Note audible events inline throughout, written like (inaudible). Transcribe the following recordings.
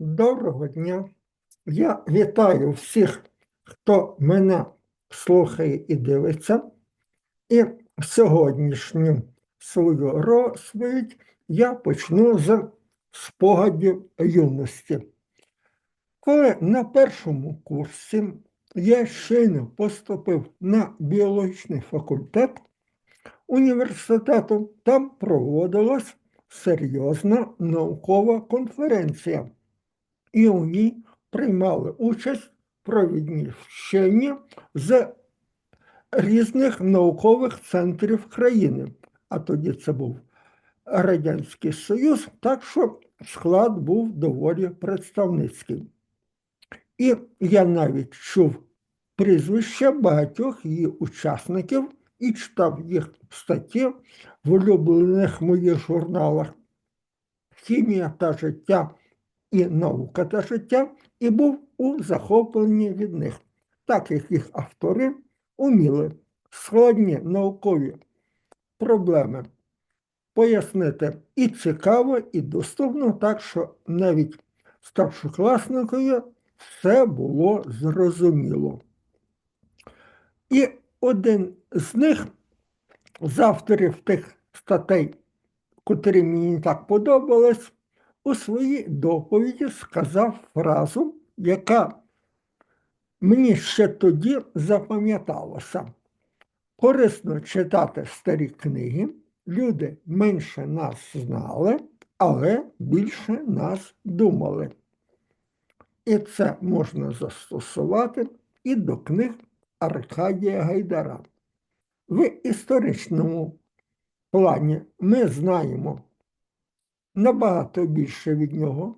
Доброго дня. Я вітаю всіх, хто мене слухає і дивиться. І сьогоднішню свою розповідь я почну з спогадів юності. Коли на першому курсі я щойно поступив на біологічний факультет університету, там проводилась серйозна наукова конференція і у ній приймали участь провідні вчені з різних наукових центрів країни. А тоді це був Радянський Союз, так що склад був доволі представницький. І я навіть чув прізвища багатьох її учасників і читав їх статті в улюблених моїх журналах Хімія та життя і наука та життя, і був у захопленні від них, так як їх автори уміли складні наукові проблеми пояснити і цікаво, і доступно, так що навіть старшокласникові все було зрозуміло. І один з них, з авторів тих статей, котрі мені так подобались, у своїй доповіді сказав фразу, яка мені ще тоді запам'яталася. Корисно читати старі книги, люди менше нас знали, але більше нас думали. І це можна застосувати і до книг Аркадія Гайдара. В історичному плані ми знаємо набагато більше від нього.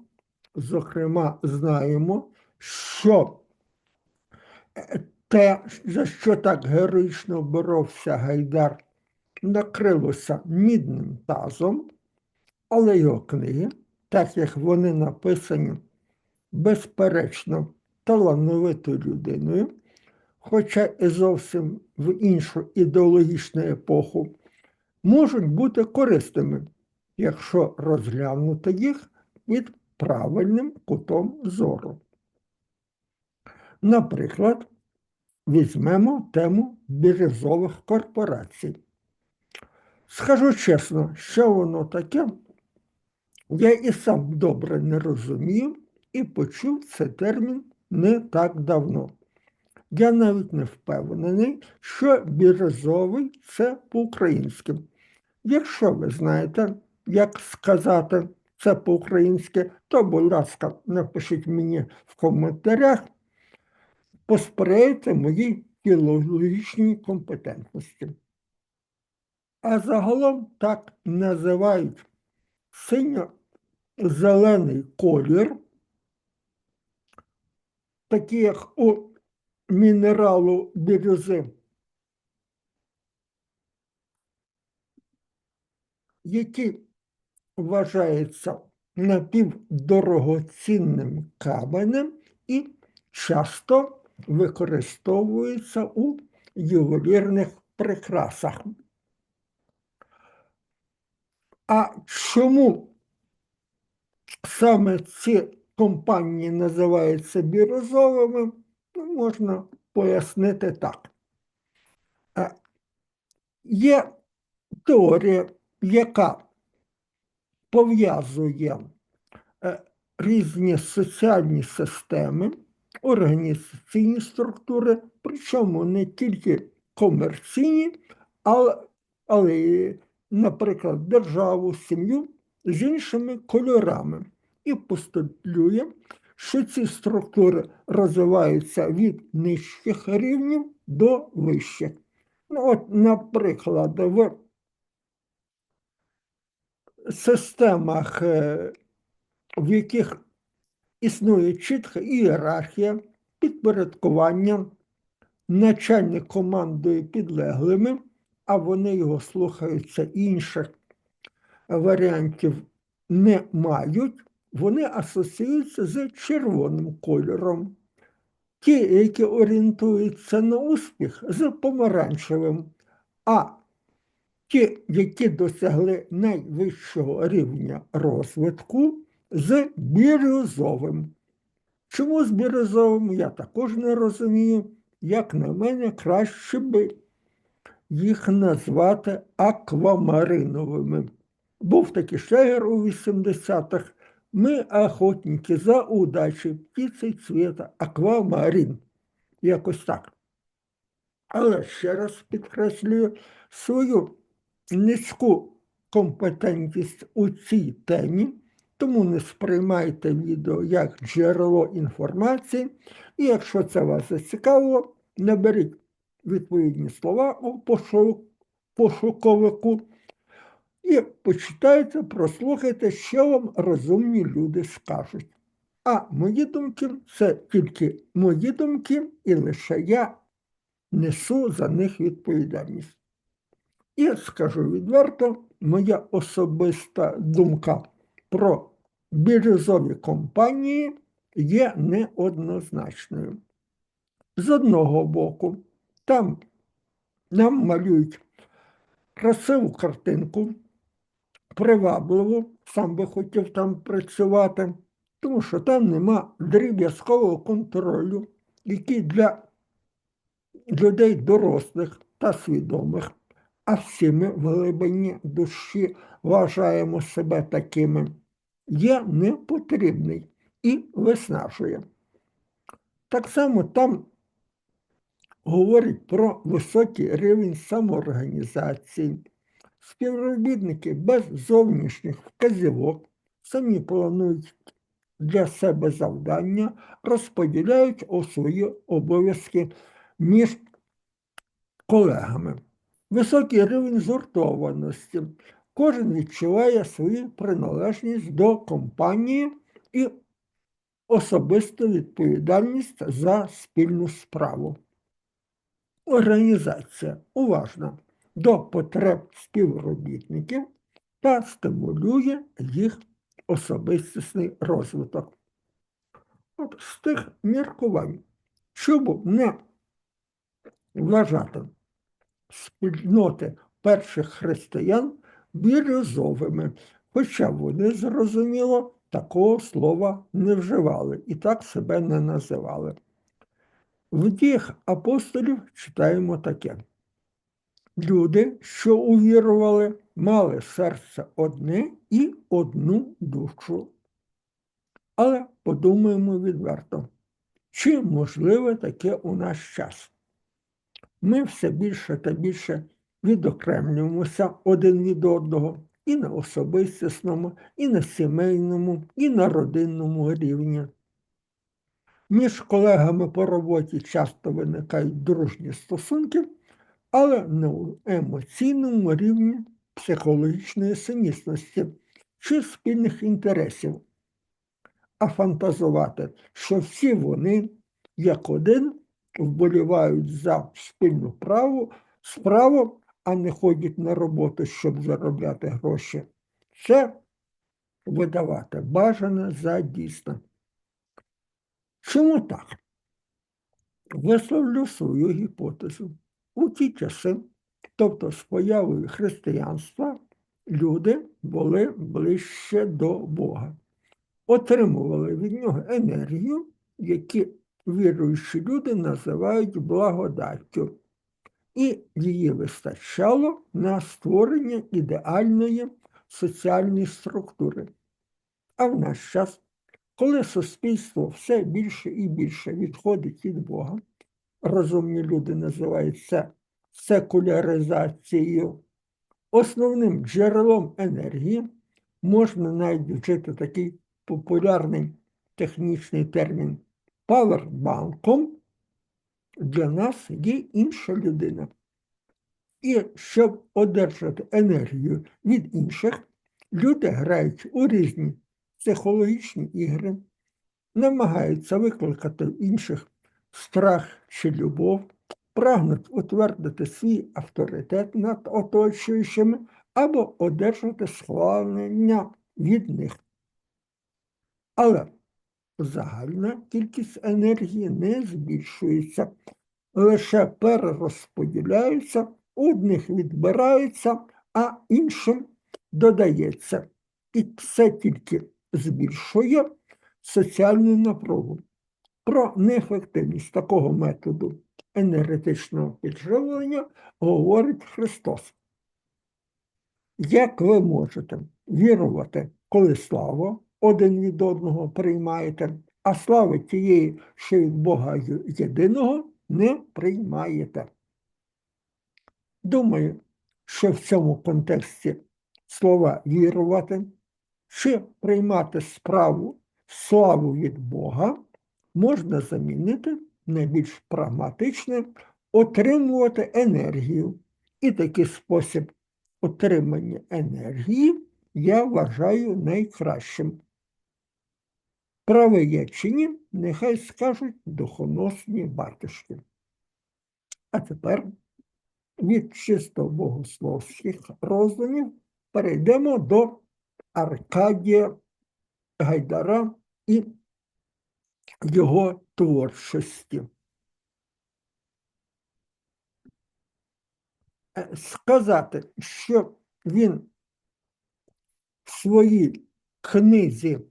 Зокрема, знаємо, що е, те, за що так героїчно боровся Гайдар, накрилося мідним тазом, але його книги, так як вони написані безперечно талановитою людиною, хоча і зовсім в іншу ідеологічну епоху, можуть бути корисними якщо розглянути їх під правильним кутом зору. Наприклад, візьмемо тему бірюзових корпорацій. Скажу чесно, що воно таке, я і сам добре не розумію і почув цей термін не так давно. Я навіть не впевнений, що бірюзовий це по-українськи. Якщо ви знаєте, як сказати це по-українськи, то, будь ласка, напишіть мені в коментарях, посприяйте моїй філологічній компетентності. А загалом так називають синьо-зелений колір, такий як у мінералу бірюзи. Які вважається напівдорогоцінним каменем і часто використовується у ювелірних прикрасах. А чому саме ці компанії називаються бірозовими, ну, можна пояснити так. Є теорія, яка пов'язує е, різні соціальні системи, організаційні структури, причому не тільки комерційні, але, але наприклад, державу, сім'ю з іншими кольорами. І постулює, що ці структури розвиваються від нижчих рівнів до вищих. Ну, от, наприклад, в системах, е, в яких існує чітка ієрархія, підпорядкування, начальник командує підлеглими, а вони його слухаються інших варіантів не мають, вони асоціюються з червоним кольором. Ті, які орієнтуються на успіх, з помаранчевим, а ті, які досягли найвищого рівня розвитку, з бірюзовим. Чому з бірюзовим я також не розумію. Як на мене, краще би їх назвати аквамариновими. Був такий шегер у 80-х. Ми охотники за удачі, птиці цвіта, аквамарин. Якось так. Але ще раз підкреслюю свою низьку компетентність у цій темі, тому не сприймайте відео як джерело інформації. І якщо це вас зацікавило, наберіть відповідні слова у пошуковику і почитайте, прослухайте, що вам розумні люди скажуть. А мої думки це тільки мої думки, і лише я несу за них відповідальність. І скажу відверто, моя особиста думка про бірюзові компанії є неоднозначною. З одного боку, там нам малюють красиву картинку, привабливу, сам би хотів там працювати, тому що там нема дріб'язкового контролю, який для людей дорослих та свідомих, а всі ми в глибині душі вважаємо себе такими, є непотрібний і виснажує. Так само там говорить про високий рівень самоорганізації. Співробітники без зовнішніх вказівок самі планують для себе завдання, розподіляють у свої обов'язки між колегами. Високий рівень згуртованості. Кожен відчуває свою приналежність до компанії і особисту відповідальність за спільну справу. Організація уважна до потреб співробітників та стимулює їх особистісний розвиток. От з тих міркувань, щоб не вважати спільноти перших християн бірюзовими, хоча вони, зрозуміло, такого слова не вживали і так себе не називали. В діях апостолів читаємо таке. Люди, що увірували, мали серце одне і одну душу. Але подумаємо відверто, чи можливе таке у наш час? Ми все більше та більше відокремлюємося один від одного і на особистісному, і на сімейному, і на родинному рівні. Між колегами по роботі часто виникають дружні стосунки, але не у емоційному рівні психологічної сумісності чи спільних інтересів. А фантазувати, що всі вони, як один, вболівають за спільну праву, справу, а не ходять на роботу, щоб заробляти гроші. Це видавати бажане за дійсне. Чому так? Висловлю свою гіпотезу. У ті часи, тобто з появою християнства, люди були ближче до Бога, отримували від нього енергію, які віруючі люди називають благодаттю, і її вистачало на створення ідеальної соціальної структури. А в наш час коли суспільство все більше і більше відходить від Бога, розумні люди називають це секуляризацією, основним джерелом енергії можна навіть вчити такий популярний технічний термін павербанком, для нас є інша людина. І щоб одержати енергію від інших, люди грають у різні психологічні ігри, намагаються викликати в інших страх чи любов, прагнуть утвердити свій авторитет над оточуючими або одержати схвалення від них. Але загальна кількість енергії не збільшується, лише перерозподіляються, одних відбираються, а іншим додається. І це тільки збільшує соціальну напругу. Про неефективність такого методу енергетичного підживлення говорить Христос. Як ви можете вірувати, коли славу один від одного приймаєте, а слави тієї, що від Бога єдиного, не приймаєте? Думаю, що в цьому контексті слова вірувати чи приймати справу славу від Бога можна замінити на більш прагматичне отримувати енергію. І такий спосіб отримання енергії я вважаю найкращим. Правий я чи ні, нехай скажуть духоносні батюшки. А тепер від чисто богословських роздумів перейдемо до Аркадія Гайдара і його творчості. Е, Сказати, що він в своїй книзі,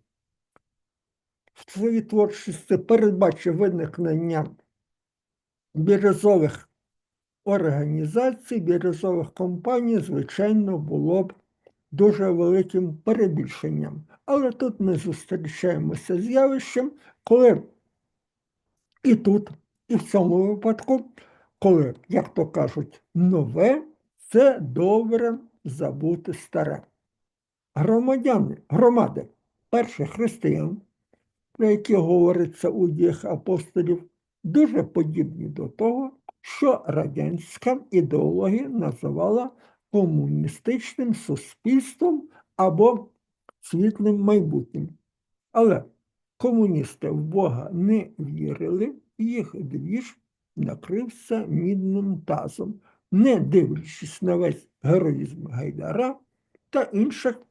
в своїй творчості передбачив виникнення бірюзових організацій, бірюзових компаній, звичайно, було б дуже великим перебільшенням. Але тут ми зустрічаємося з явищем, коли і тут, і в цьому випадку, коли, як то кажуть, нове це добре забути старе. Громадяни, громади перших християн, про які говориться у діях апостолів, дуже подібні до того, що радянська ідеологія називала комуністичним суспільством або світлим майбутнім. Але комуністи в Бога не вірили, їх двіж накрився мідним тазом, не дивлячись на весь героїзм Гайдара та інших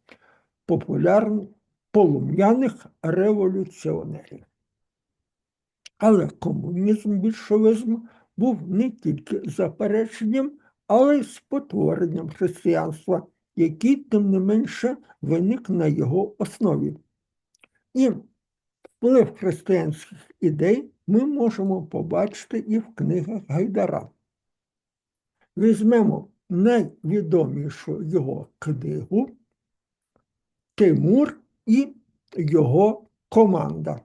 популярних полум'яних революціонерів. Але комунізм, більшовизм був не тільки запереченням, але й спотворенням християнства, який, тим не менше, виник на його основі. І вплив християнських ідей ми можемо побачити і в книгах Гайдара. Візьмемо найвідомішу його книгу Тимур і його команда.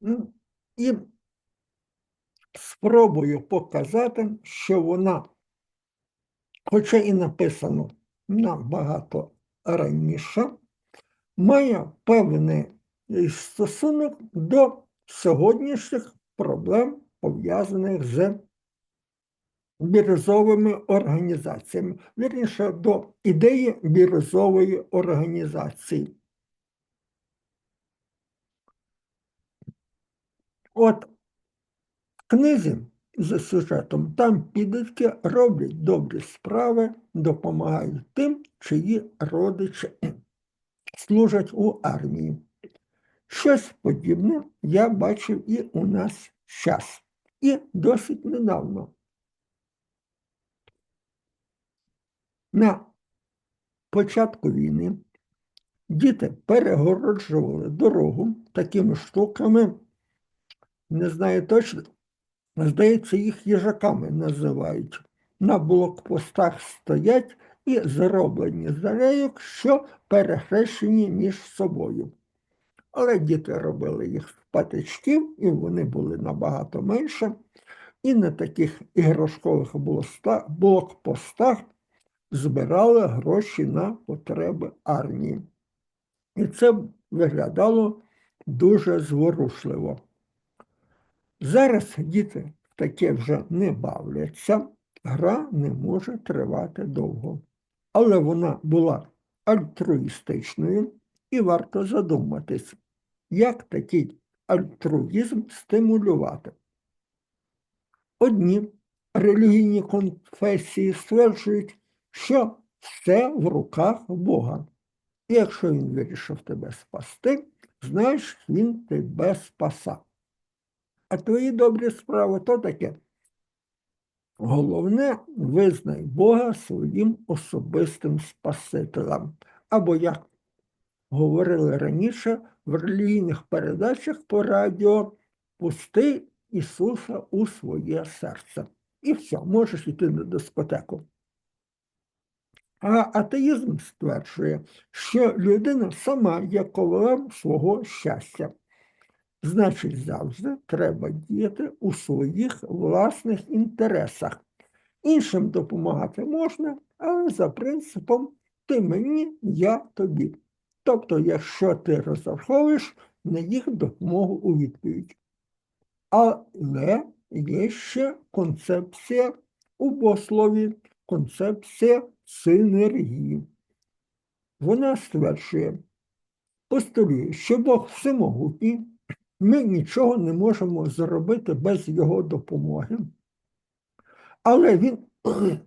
Ну, І спробую показати, що вона, хоча і написано набагато раніше, має певний стосунок до сьогоднішніх проблем, пов'язаних з бірюзовими організаціями, вірніше до ідеї бірюзової організації. От в книзі за сюжетом там підлітки роблять добрі справи, допомагають тим, чиї родичі служать у армії. Щось подібне я бачив і у нас час, і досить недавно. На початку війни діти перегороджували дорогу такими штуками, не знаю точно, здається, їх їжаками називають. На блокпостах стоять і зроблені з рейок, що перехрещені між собою. Але діти робили їх з патичків, і вони були набагато менше. І на таких іграшкових блокпостах збирали гроші на потреби армії. І це виглядало дуже зворушливо. Зараз діти таке вже не бавляться, гра не може тривати довго. Але вона була альтруїстичною і варто задуматись, як такий альтруїзм стимулювати. Одні релігійні конфесії стверджують, що все в руках Бога. І якщо він вирішив тебе спасти, знаєш, він тебе спаса. А твої добрі справи то таке. Головне, визнай Бога своїм особистим Спасителем. Або, як говорили раніше в релігійних передачах по радіо, пусти Ісуса у своє серце. І все, можеш йти на дискотеку. А атеїзм стверджує, що людина сама є ковалем свого щастя. Значить, завжди треба діяти у своїх власних інтересах. Іншим допомагати можна, але за принципом ти мені, я тобі. Тобто, якщо ти розраховуєш на їх допомогу у відповідь. Але є ще концепція у богослові, концепція синергії. Вона стверджує, постулює, що Бог всемогутній, ми нічого не можемо зробити без Його допомоги. Але Він (clears throat)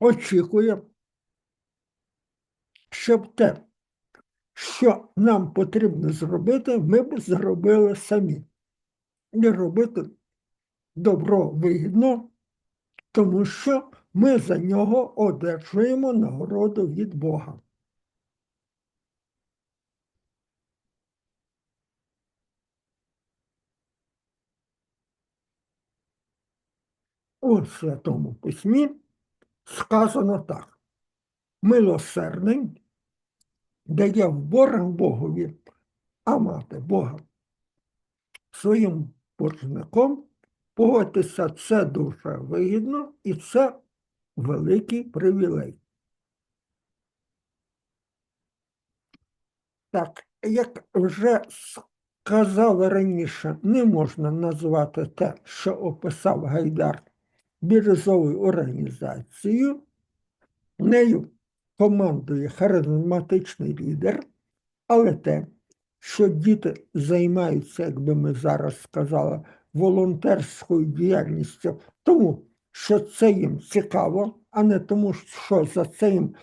очікує, щоб те, що нам потрібно зробити, ми б зробили самі. Не робити добро вигідно, тому що ми за нього одержуємо нагороду від Бога. У Святому Письмі сказано так: милосердний дає в борг Богові, а мати Бога своїм боржником погодитися це дуже вигідно і це великий привілей. Так, як вже сказали раніше, не можна назвати те, що описав Гайдар бірюзовою організацією, нею командує харизматичний лідер, але те, що діти займаються, як би ми зараз сказали, волонтерською діяльністю, тому що це їм цікаво, а не тому, що за це їм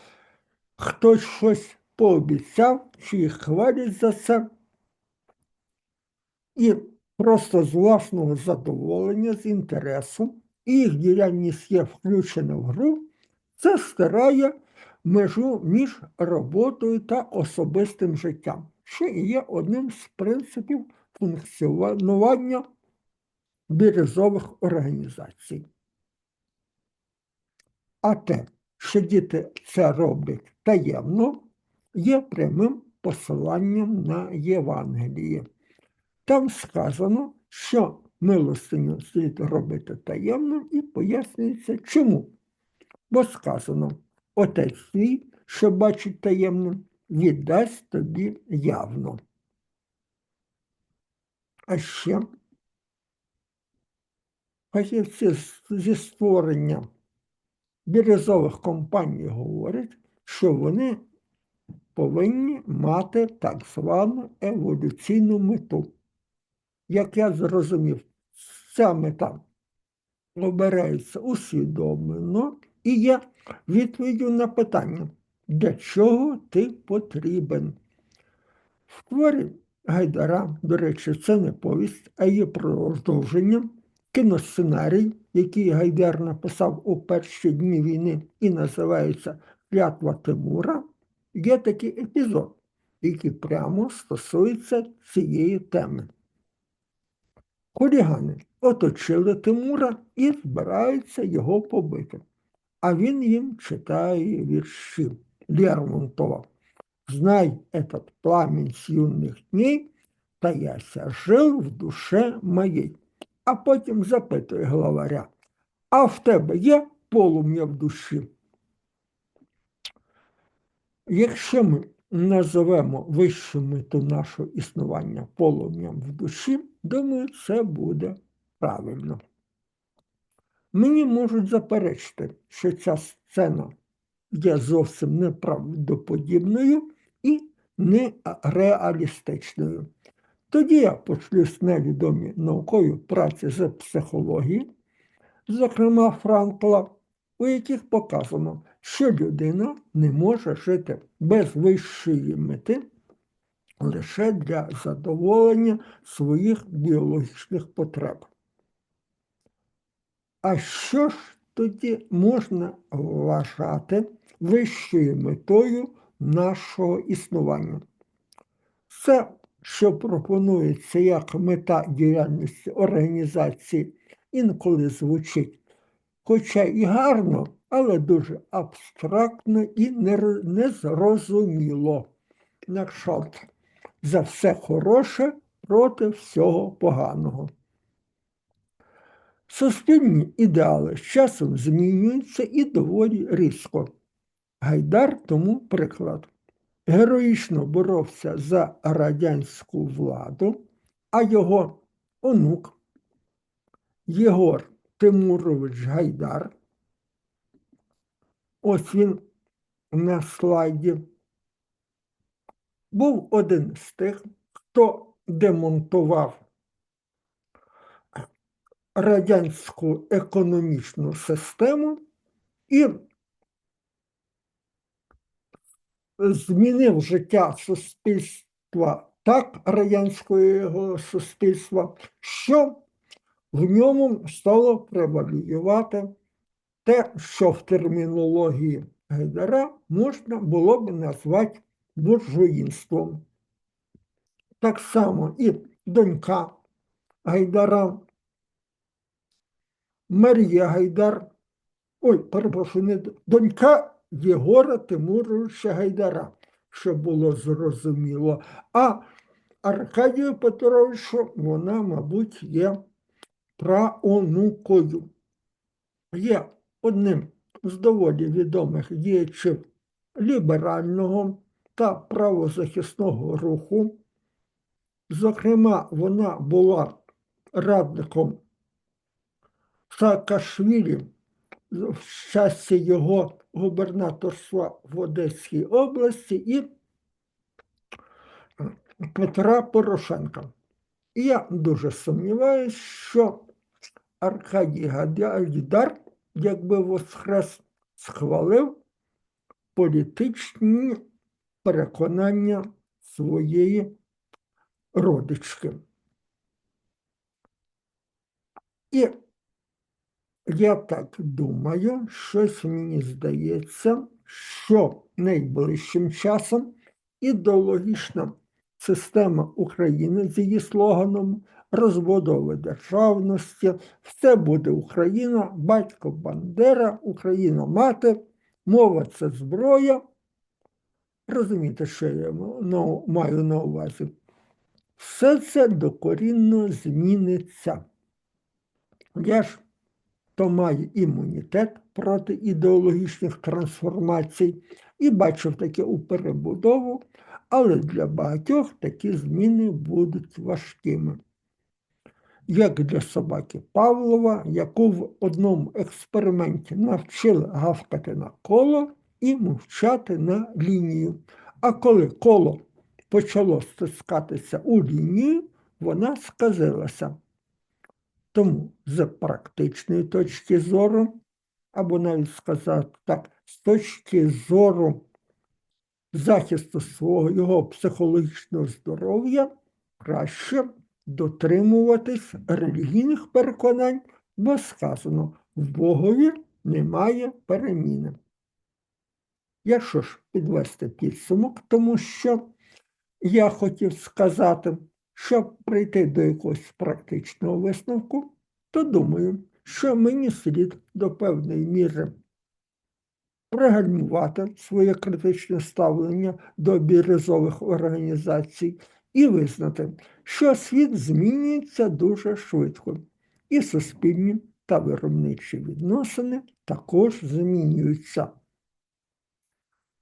хтось щось пообіцяв, чи їх хвалять за це. І просто з власного задоволення, з інтересу, їх діяльність є включена в гру, це стирає межу між роботою та особистим життям, що є одним з принципів функціонування бірюзових організацій. А те, що діти це роблять таємно, є прямим посиланням на Євангеліє. Там сказано, що милостиню слід робити таємно і пояснюється чому. Бо сказано, отець свій, що бачить таємно, віддасть тобі явно. А ще фахівці зі створення бірюзових компаній говорять, що вони повинні мати так звану еволюційну мету. Як я зрозумів, ця мета обирається усвідомлено і є відповіддю на питання, для чого ти потрібен. В творі Гайдара, до речі, це не повість, а є продовження, кіносценарій, який Гайдар написав у перші дні війни і називається Клятва Тимура, є такий епізод, який прямо стосується цієї теми. Хулігани оточили Тимура і збираються його побити. А він їм читає вірші Лермонтова. Знай этот пламень с юных дней, таяся жил в душе моїй. А потім запитує главаря, а в тебе є полум'я в душі? Якщо ми називемо вищу мету нашого існування полум'ям в душі, думаю, це буде правильно. Мені можуть заперечити, що ця сцена є зовсім неправдоподібною і нереалістичною. Тоді я пошлюсь на відомі наукові праці з психології, зокрема Франкла, у яких показано, що людина не може жити без вищої мети лише для задоволення своїх біологічних потреб. А що ж тоді можна вважати вищою метою нашого існування? Все, що пропонується як мета діяльності організації, інколи звучить, хоча і гарно, але дуже абстрактно і незрозуміло. На за все хороше проти всього поганого. Суспільні ідеали з часом змінюються і доволі різко. Гайдар тому приклад. Героїчно боровся за радянську владу, а його онук Єгор Тимурович Гайдар, ось він на слайді, був один з тих, хто демонтував радянську економічну систему і змінив життя суспільства так, радянського суспільства, що в ньому стало превалювати те, що в термінології Гайдара можна було б назвати буржуїнством. Так само і донька Гайдара, Марія Гайдар, ой, перепрошую, не донька Єгора Тимуровича Гайдара, щоб було зрозуміло. А Аркадію Петровичу вона, мабуть, є праонукою. Є одним з доволі відомих діячів ліберального та правозахисного руху. Зокрема, вона була радником Саакашвілі в часі його губернаторства в Одеській області і Петра Порошенка. І я дуже сумніваюся, що Аркадій Гайдар, якби воскрес, схвалив політичні переконання своєї родички. І я так думаю, щось мені здається, що найближчим часом ідеологічна система України з її слоганом розбудови державності, все буде Україна, батько Бандера, Україна мати, мова це зброя. Розумієте, що я ну, маю на увазі? Все це докорінно зміниться. Я ж то маю імунітет проти ідеологічних трансформацій і бачив таке у перебудову, але для багатьох такі зміни будуть важкими. Як для собаки Павлова, яку в одному експерименті навчили гавкати на коло і мовчати на лінію. А коли коло почало стискатися у лінію, вона сказилася. Тому з практичної точки зору, або навіть сказати так, з точки зору захисту свого його психологічного здоров'я, краще дотримуватись релігійних переконань, бо сказано, в Богові немає переміни. Якщо ж підвести підсумок, тому що я хотів сказати, щоб прийти до якогось практичного висновку, то думаю, що мені слід до певної міри пригальмувати своє критичне ставлення до бірюзових організацій і визнати, що світ змінюється дуже швидко, і суспільні та виробничі відносини також змінюються.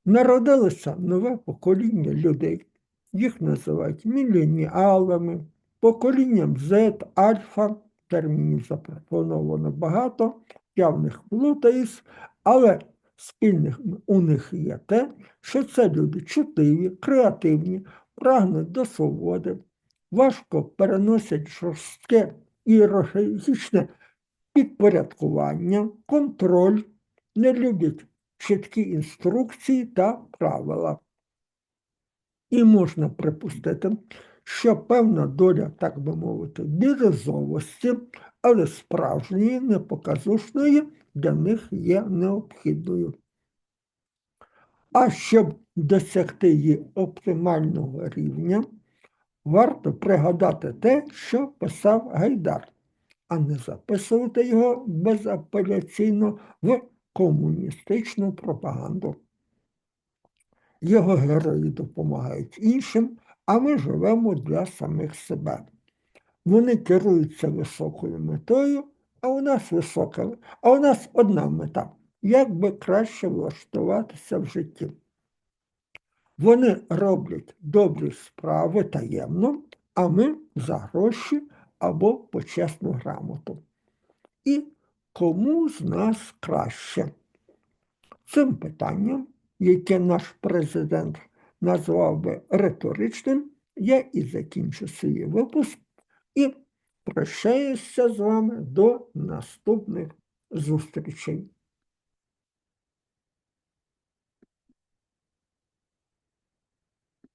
Народилося нове покоління людей. Їх називають міленіалами, поколінням Z, альфа, термінів запропоновано багато, я в але спільних у них є те, що це люди чутливі, креативні, прагнуть до свободи, важко переносять жорстке ієрархічне підпорядкування, контроль, не люблять чіткі інструкції та правила. І можна припустити, що певна доля, так би мовити, бірюзовості але справжньої, непоказушної для них є необхідною. А щоб досягти її оптимального рівня, варто пригадати те, що писав Гайдар, а не записувати його безапеляційно в комуністичну пропаганду. Його герої допомагають іншим, а ми живемо для самих себе. Вони керуються високою метою, а у нас висока, а у нас одна мета як би краще влаштуватися в житті. Вони роблять добрі справи таємно, а ми за гроші або почесну грамоту. І кому з нас краще? Цим питанням, яке наш президент назвав би риторичним, я і закінчу свій випуск і прощаюся з вами до наступних зустрічей.